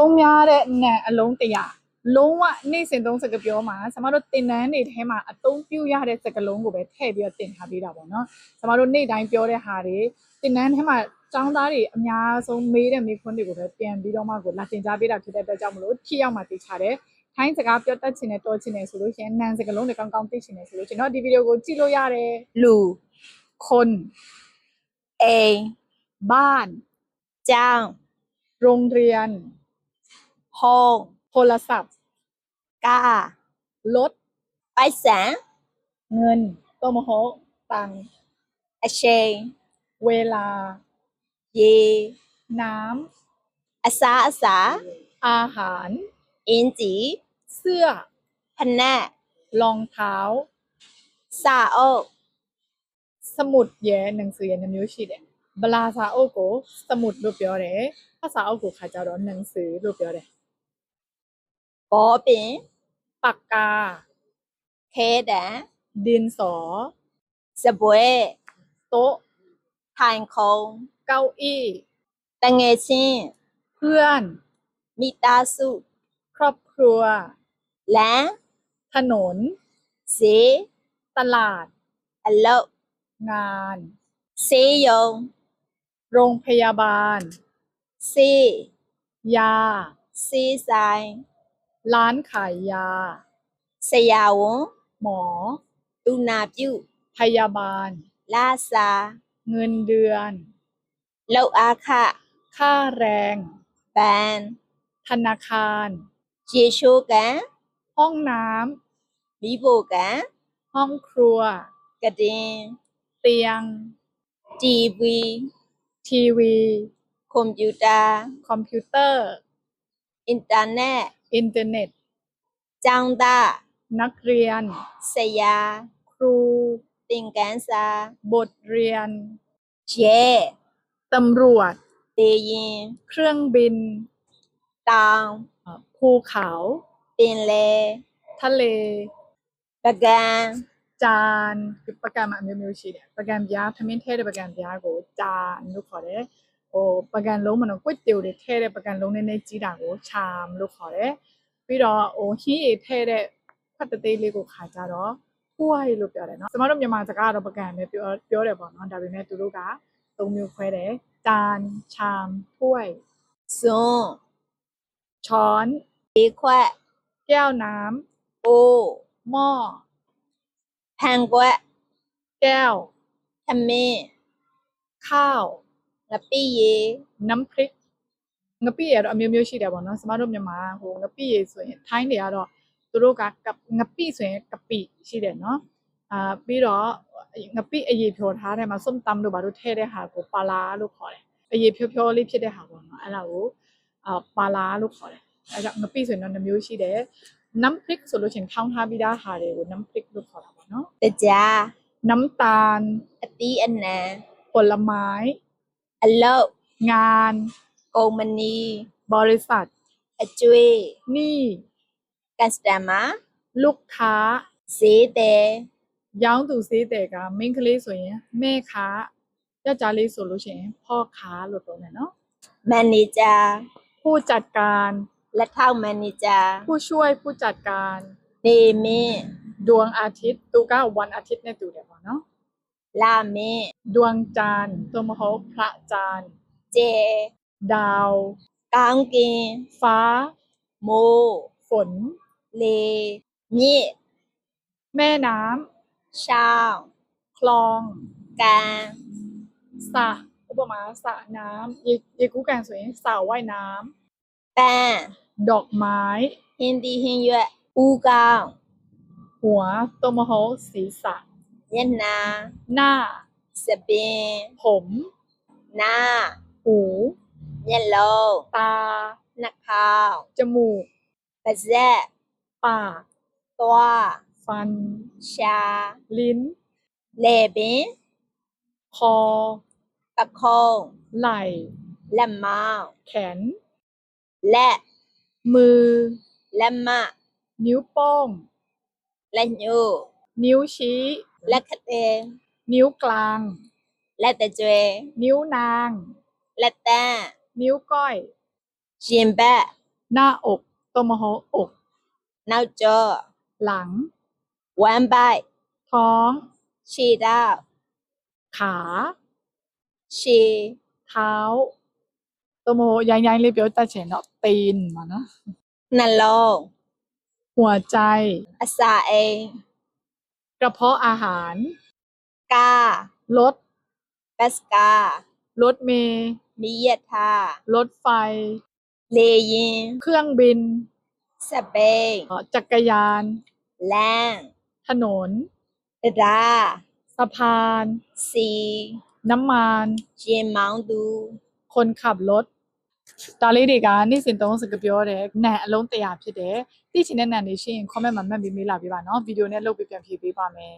သုံးများတဲ့နံအလုံးတရားလုံးဝနေ့စဉ်သုံးစကားပြောမှာကျမတို့တင်တန်းတွေထဲမှာအသုံးပြုရတဲ့စကားလုံးကိုပဲထည့်ပြီးတော့တင်ထားပေးတာပေါ့နော်ကျမတို့နေ့တိုင်းပြောတဲ့ဟာတွေတင်တန်းထဲမှာကျောင်းသားတွေအများဆုံးမေးတဲ့မေးခွန်းတွေကိုပဲပြန်ပြီးတော့မှကိုလာတင်ကြပေးတာဖြစ်တဲ့အတွက်ကြောင့်မလို့ထိရောက်မှသိချတယ်ထိုင်းစကားပြောတတ်ချင်တယ်တော်ချင်တယ်ဆိုလို့ရှိရင်နန်စကားလုံးတွေကောင်းကောင်းသိချင်တယ်ဆိုလို့ကျွန်တော်ဒီဗီဒီယိုကိုကြည့်လို့ရတယ်လူခွန်အိမ်บ้านจ้างโรงเรียนพองโทรศัพท์การถไปแสงเงินโตโมโหตังอาเชเวลา เย น้ำอาสาอาสาอาหารอินจี เสื้อพันแน่รองเท้าซาโอสมุดแย่หนังสือเย่นมิวชิเดบลาซาโอโกสมุดรูปเยอยเเดภาษาโอโกขาจารอนหนังสือรูปเยอยเเดบอปิปากกาเคแดนดินสอสบวยโต๊ะทานคงเก้าอี้ตังเงชิเพื่อนมิตาสุ ครอบครัว และ ถนนสีตลาดอัลโลงานซียง โรงพยาบาลซียาซีไซร้านขายยา สยาวงหมอ ตุนาพิวพยาบาล ลาซา เงินเดือนเลาอาค่ะค่าแรงแบนธนาคารเจชูกันห้องน้ำลีโบกันห้องครัว กระเดนเตียงทีวี ทีวี คอมพิวเตอร์คอมพิวเตอร์ อินเทอร์เน็ตอินเทอร์เน็ตจังตานักเรียนสยาครู ติงแกนซาบทเรียนเจตำรวจเตยเครื่องบิน ตางภูเขาเป็นเลทะเลประกันจานคือประกันมาเมียวชิเนี่ยประกันยาทำไมเทศประกันยาโกจานดูขอได้ဟိုပကံလုံးမနော်ကွစ်တေကိုတွေထဲတဲ့ပကံလုံးနည်းနည်းကြီးတာကိုချာမလို့ခေါ်တယ်ပြီးတော့ဟိုဟင်းရည်ထဲတဲ့ဖတ်တသေးလေးကိုခါကြတော့ကိုဝါရီလို့ပြောတယ်နော်ကျမတို့မြန်မာစကားကတော့ပကံပဲပြောပြောတယ်ပေါ့နော်ဒါပေမဲ့သူတို့ကသုံးမျိုးခွဲတယ်တန်ချမ်ဖွိုင်စွန်ချွန်ေခွက်แก้วน้ำ โอหม้อแพงกว่าแก้วทำเมข้าวငပိရေနမ်ဖရစ်ငပိရေတော့အမျိုးမျိုးရှိတယ်ပေါ့နော်ကျမတို့မြန်မာဟိုငပိရေဆိုရင်ထိုင်းတွေကတော့သူတို့ကငပိဆိုရင်ကပိရှိတယ်နော်အာပြီးတော့ငပိအရေဖြော်ထားတယ်မှာစုံတမ်တို့ဘာလို့ထဲတဲ့ဟာကိုပါလာလို့ခေါ်တယ်အရေဖြော်ဖြော်လေးဖြစ်တဲ့ဟာပေါ့နော်အဲ့ဒါကိုအာပါလာလို့ခေါ်တယ်အဲ့တော့ငပိဆိုရင်တော့နှမျိုးရှိတယ်နမ်ဖရစ်ဆိုလို့ရှိရင်ထောင်းထားပြီးသားဟာတွေကိုနမ်ဖရစ်လို့ခေါ်တာပေါ့နော်တကြနမ်တန်အတီးအနံผลไม้อัลเลงาน โกงมนี บริษัทอจุยนี่กรแสแตมาลูกค้าเสีเตยังตูสีเตกับဲมကမိန်းကလေ่ยเုရငจမဲခါယေุက်ျားလေးဆိုလို့ရไหရင်ဖော့ခါแมนนเจอร์ผู้จัดการ และเท่าแมนนเจอร์ผู้ช่วยผู้จัดการเดมีดวงอาทิตย์ตูก้าวันอาทิตย์ในตูเดียวกนเนาะลาเมดวงจันทร์โทมฮอพระจันทร์เจดาว กางเกงฟ้า โม ฝน เลนี่แม่น้ำชาว คลองกางสระอุปมาสระน้ำเยเยกูแกงสวยสาวว่ายน้ำแปนดอกไม้เฮนดีเฮนเยอูกาหัวโตมโฮศีรษะเนี่ยนาหน้าสเปนผม หน้า หูเนี่ยโลตาหนักขาว จมูกปะแซปาก ตัว ฟัน ชา ลิ้นเลเบนคอตะโคงไหล่และมาแขน และ มือและมะ นิ้วโป้ง และนิ้วนิ้วชี้และคเตนิ้วกลางและแต่เจนิ้วนางและแต่นิ้วก้อยเชียนแบะหน้าอกตมหอกหน้าจอ หลังหวนใบท้องชีดาขา ชี เท้าตมโหยังยังรีบเ้อยแตาเฉนเนาะตีนมาเนาะนั่นโลหัวใจอาซาเองกระเพาะอาหาร กา รถบสการถเมลีเยทารถไฟ เลยนเครื่องบินสเปงเจักรยานแลงถนนดา สะพาน ซี น้ำมัน เจมมังดู คนขับรถဒါလေးတွေကနေ့စဉ်သုံးစကားပြောတယ်နံအလုံး100ဖြစ်တယ်သိချင်တဲ့နံတွေရှိရင် comment မှာမှတ်ပြီးမေးလာပေးပါနော်ဗီဒီယိုနဲ့လုပ်ပြီးပြန်ဖြေပေးပါမယ်